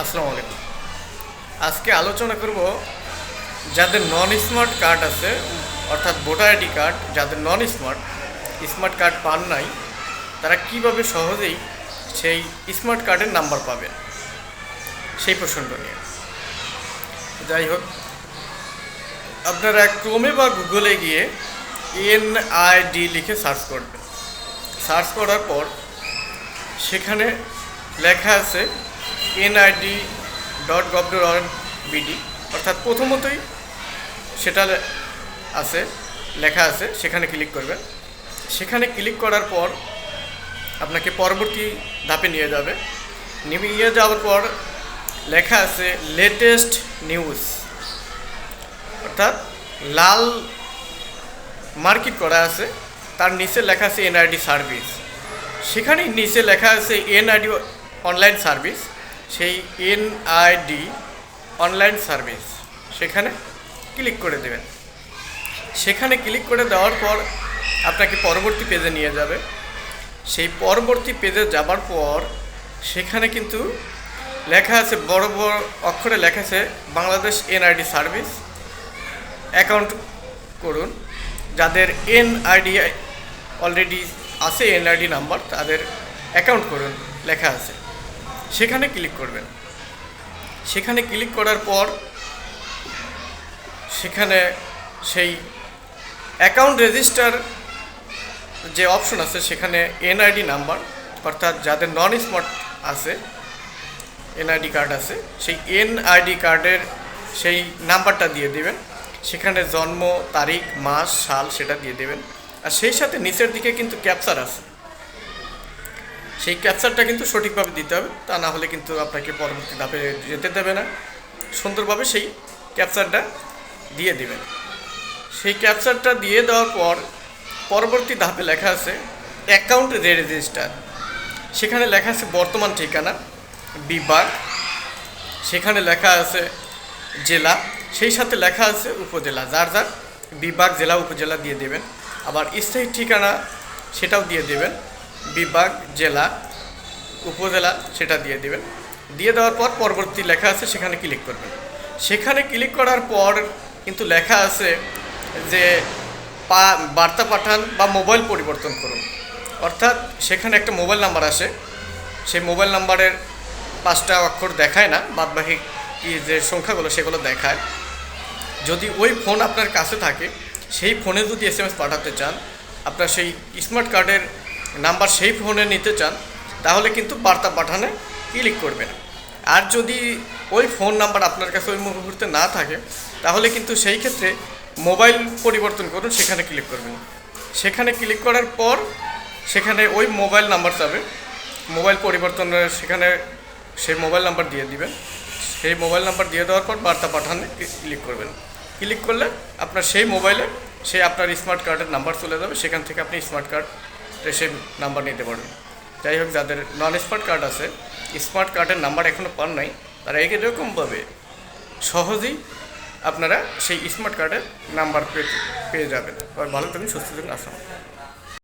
আসসালামু আলাইকুম। আজকে আলোচনা করব যাদের নন স্মার্ট কার্ড আছে, অর্থাৎ ভোটার আইডি কার্ড, যাদের নন স্মার্ট স্মার্ট কার্ড পান নাই, তারা কীভাবে সহজেই সেই স্মার্ট কার্ডের নাম্বার পাবেন সেই প্রসঙ্গ নিয়ে। যাই হোক, আপনারা ক্রোমে বা গুগলে গিয়ে এন এনআইডি লিখে সার্চ করবেন। সার্চ করার পর সেখানে লেখা আছে NID dot gov dot BD অর্থাৎ প্রথমতই সেটা আছে, লেখা আছে, সেখানে ক্লিক করবেন। সেখানে ক্লিক করার পর আপনাকে পরবর্তী ধাপে নিয়ে যাবে। নিয়ে যাওয়ার পর লেখা আছে লেটেস্ট নিউজ অর্থাৎ লাল মার্কিট করা আছে, তার নিচে লেখা আছে এনআইডি সার্ভিস সেখানেই নিচে লেখা আছে এনআইডি অনলাইন সার্ভিস সেই এনআইডি অনলাইন সার্ভিস সেখানে ক্লিক করে দেবেন। সেখানে ক্লিক করে দেওয়ার পর আপনাকে পরবর্তী পেজে নিয়ে যাবে। সেই পরবর্তী পেজে যাবার পর সেখানে কিন্তু লেখা আছে বড় বড় অক্ষরে লেখা আছে বাংলাদেশ এনআইডি সার্ভিস অ্যাকাউন্ট করুন। যাদের এনআইডি অলরেডি আছে এনআইডি নাম্বার তাদের অ্যাকাউন্ট করুন। লেখা আছে। সেখানে ক্লিক করবেন। সেখানে ক্লিক করার পর সেখানে সেই অ্যাকাউন্ট রেজিস্টার যে অপশন আছে, সেখানে এনআইডি নাম্বার, অর্থাৎ যাদের নন স্মার্ট আছে, এনআইডি কার্ড আছে, সেই এনআইডি কার্ডের সেই নাম্বারটা দিয়ে দিবেন। সেখানে জন্ম, তারিখ, মাস, সাল, সেটা দিয়ে দেবেন। আর সেই সাথে নিচের দিকে কিন্তু ক্যাপচার আছে। সেই ক্যাপচারটা কিন্তু সঠিকভাবে দিতে হবে, তা না হলে কিন্তু আপনাকে পরবর্তী ধাপে যেতে দেবে না। সুন্দরভাবে সেই ক্যাপচারটা দিয়ে দিবেন। সেই ক্যাপচারটা দিয়ে দেওয়ার পর পরবর্তী ধাপে লেখা আছে অ্যাকাউন্ট রেজিস্টার সেখানে লেখা আছে বর্তমান ঠিকানা, বিভাগ, সেখানে লেখা আছে জেলা, সেই সাথে লেখা আছে উপজেলা। যার যার বিভাগ, জেলা, উপজেলা দিয়ে দেবেন। আবার স্থায়ী ঠিকানা সেটাও দিয়ে দেবেন। বিভাগ, জেলা, উপজেলা সেটা দিয়ে দেবেন। দিয়ে দেওয়ার পর পরবর্তী লেখা আছে, সেখানে ক্লিক করবেন। সেখানে ক্লিক করার পর কিন্তু লেখা আছে যে পা, বার্তা পাঠান বা মোবাইল পরিবর্তন করুন। অর্থাৎ সেখানে একটা মোবাইল নাম্বার আসে। সেই মোবাইল নাম্বারের পাঁচটা অক্ষর দেখায় না, বাদবাকি যে সংখ্যাগুলো সেগুলো দেখায়। যদি ওই ফোন আপনার কাছে থাকে, সেই ফোনে যদি এস এম এস পাঠাতে চান, আপনার সেই স্মার্ট কার্ডের নাম্বার সেই ফোনে নিতে চান, তাহলে কিন্তু বার্তা পাঠানে ক্লিক করবেন। আর যদি ওই ফোন নাম্বার আপনার কাছে ওই মুহূর্তে না থাকে, তাহলে কিন্তু সেই ক্ষেত্রে মোবাইল পরিবর্তন করুন, সেখানে ক্লিক করবেন। সেখানে ক্লিক করার পর সেখানে ওই মোবাইল নাম্বার যাবে। মোবাইল পরিবর্তনের সেখানে সেই মোবাইল নাম্বার দিয়ে দিবেন। সেই মোবাইল নাম্বার দিয়ে দেওয়ার পর বার্তা পাঠানে ক্লিক করবেন। ক্লিক করলে আপনার সেই মোবাইলে সেই আপনার স্মার্ট কার্ডের নাম্বার চলে যাবে। সেখান থেকে আপনি স্মার্ট কার্ড সেই নাম্বার নিতে পারবেন যাই হোক, যাদের নন স্মার্ট কার্ড আছে স্মার্ট কার্ডের নাম্বার এখনও পান নাই, তারা এরকমভাবে সহজেই আপনারা সেই স্মার্ট কার্ডের নাম্বার পেয়ে পেয়ে যাবেন। ভালো থাকুন সুস্থ থাকুন আসসালাম